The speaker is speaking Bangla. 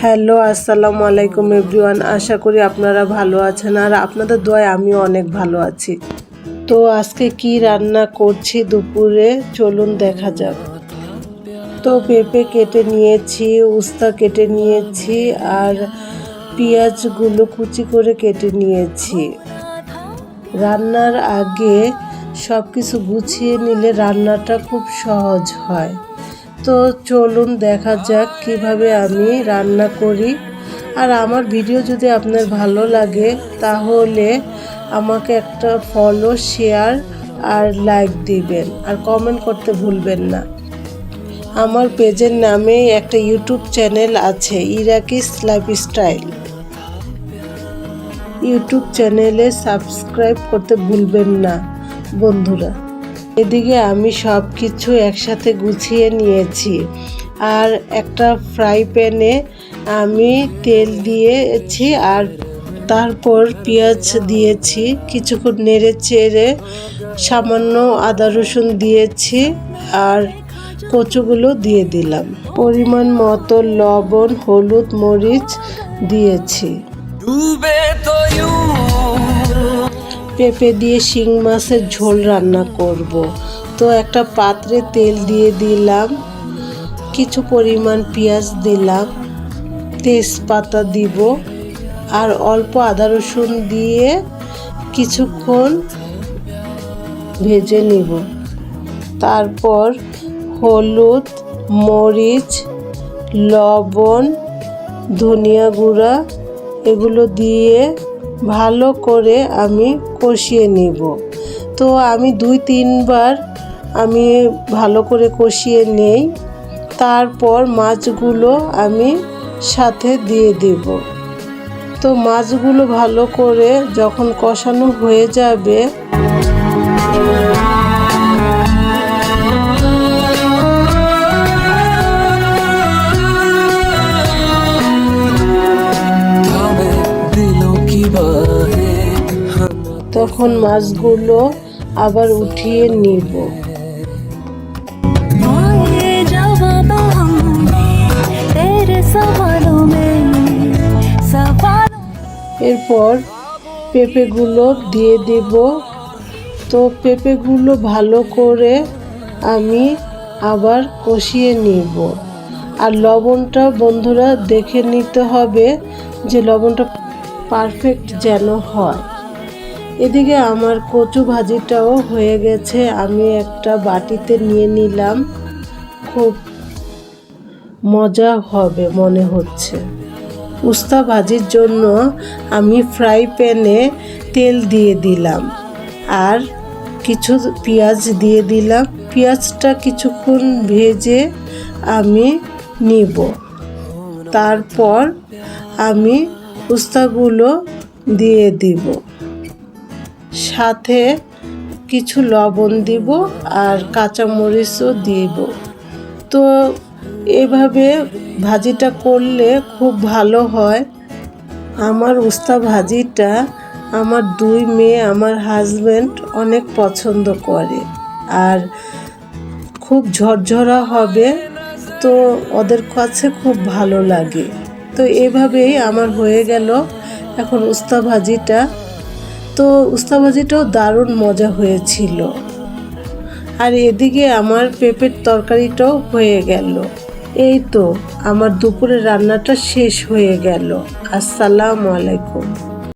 হ্যালো, আসসালামু আলাইকুম এভরিওয়ান। আশা করি আপনারা ভালো আছেন। আর আপনাদের দোয়ায় আমিও অনেক ভালো আছি। তো আজকে কি রান্না করছি দুপুরে? চলুন দেখা যাক। তো পেঁপে কেটে নিয়েছি, উস্তা কেটে নিয়েছি, আর পেঁয়াজগুলো কুচি করে কেটে নিয়েছি। রান্নার আগে সব কিছু গুছিয়ে নিলে রান্নাটা খুব সহজ হয়। তো চলুন দেখা যাক কীভাবে আমি রান্না করি। আর আমার ভিডিও যদি আপনার ভালো লাগে, তাহলে আমাকে একটা ফলো শেয়ার আর লাইক দিবেন। আর কমেন্ট করতে ভুলবেন না। আমার পেজের নামে একটা ইউটিউব চ্যানেল আছে, ইরাকিস লাইফস্টাইল ইউটিউব চ্যানেলে সাবস্ক্রাইব করতে ভুলবেন না, বন্ধুরা। এদিকে আমি সব কিছু একসাথে গুছিয়ে নিয়েছি। আর একটা ফ্রাই প্যানে আমি তেল দিয়েছি আর তারপর পেঁয়াজ দিয়েছি, কিছুক্ষণ নেড়ে চেড়ে সামান্য আদা রসুন দিয়েছি আর কচুগুলো দিয়ে দিলাম। পরিমাণ মতো লবণ, হলুদ, মরিচ দিয়েছি। ডুবে তো পেঁপে দিয়ে শিং মাছের ঝোল রান্না করব। তো একটা পাত্রে তেল দিয়ে দিলাম, কিছু পরিমাণ পেঁয়াজ দিলাম, তেজপাতা দিব, আর অল্প আদা রসুন দিয়ে কিছুক্ষণ ভেজে নিব তারপর হলুদ, মরিচ, লবণ, ধনিয়া গুঁড়া এগুলো দিয়ে ভালো করে আমি কষিয়ে নিব। তো আমি দুই, তিনবার আমি ভালো করে কষিয়ে নেই। তারপর মাছগুলো আমি সাথে দিয়ে দেব। তো মাছগুলো ভালো করে যখন কষানো হয়ে যাবে তখন মাছগুলো আবার উঠিয়ে নিব। এরপর পেঁপেগুলো দিয়ে দেব। তো পেঁপেগুলো ভালো করে আমি আবার কষিয়ে নিব। আর লবণটা বন্ধুরা দেখে নিতে হবে যে লবণটা পারফেক্ট যেন হয়। এদিকে আমার কচু ভাজিটাও হয়ে গেছে, আমি একটা বাটিতে নিয়ে নিলাম। খুব মজা হবে মনে হচ্ছে। উস্তা ভাজির জন্য আমি ফ্রাই প্যানে তেল দিয়ে দিলাম আর কিছু পেঁয়াজ দিয়ে দিলাম। পেঁয়াজটা কিছুক্ষণ ভেজে আমি নিব। তারপর আমি উস্তাগুলো দিয়ে দিব। সাথে কিছু লবণ দিব আর কাঁচামরিচও দিব। তো এভাবে ভাজিটা করলে খুব ভালো হয়। আমার উস্তা ভাজিটা আমার দুই মেয়ে, আমার হাজব্যান্ড অনেক পছন্দ করে আর খুব ঝরঝরা হবে, তো ওদের কাছে খুব ভালো লাগে। তো এভাবেই আমার হয়ে গেল। এখন উস্তা ভাজিটা তো উস্তাবাজিটাও দারুণ মজা হয়েছিল। আর এদিকে আমার পেঁপের তরকারিটাও হয়ে গেল। এই তো, আমার দুপুরের রান্নাটা শেষ হয়ে গেল। আসসালামু আলাইকুম।